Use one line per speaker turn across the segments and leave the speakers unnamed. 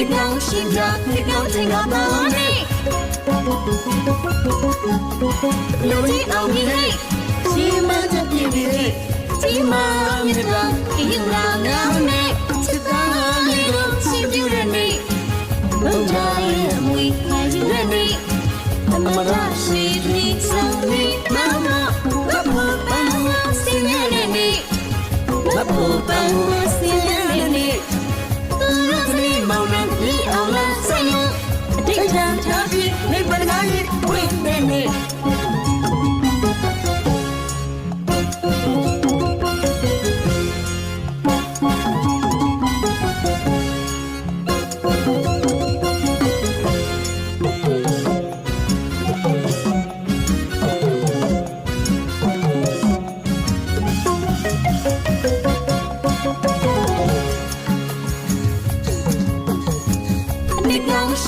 你表现着你表情啊，哪里？လူကြီးအောင်ကြီးဟဲ့ဒီမှာကြပြည့်ပြီဟဲ့ဒီမှာမြတ်တော်ဒီလာငါနဲ့စစ်သားလေးတို့ချစ်ပြူတဲ့နေ့လုံချာရဲ့အမွေခိုင်ယူတဲ့နေ့အမရရှိပြီဆုံးပြီမမဘဘပန်းစင်းရဲ့နေ့ဘဘပန်း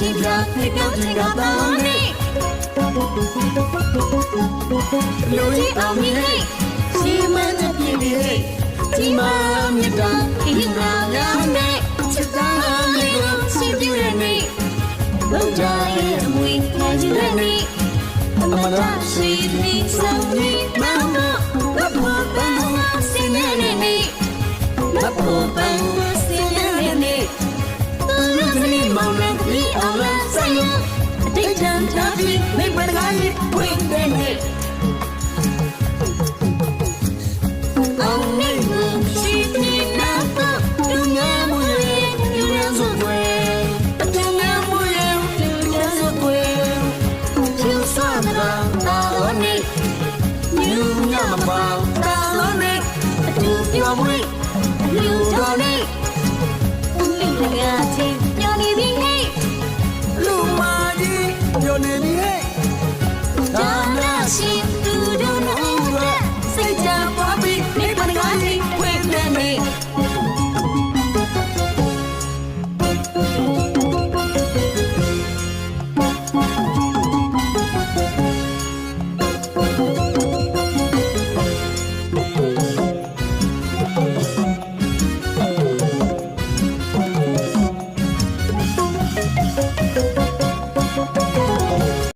ချင်းပြနှစ်ပြောင်းချင်းကပါလို့နေလူကြီးအောင်မီဟိစီမံတဲ့ပြည်ဒီဟိဒီမှာမြတ်တာဒီမှာငါနဲ့ချစ်တာလေးကိုစီပြရနေဘုရားရဲ့အမွေခံယူရနေအမနာစီနီစံနီမမဘဘဘဘစနေနေနေဘဘ လားဆိုင်ရအတိတ်တန်ထားပြီးမိဘတကားကြီးဝင်တဲ့နေ့အောင်နေမှုရှိနေနာတော့သူများမူရဲ့ယူရန်ဆိုွယ်သူများမူရဲ့ယူရန်ဆိုွယ်ကျူဆာမတာတာလို့နေယူညမပါတာလို့နေအတူပြောမွေးလူတော်နေလိမ့်ငါချင်း
七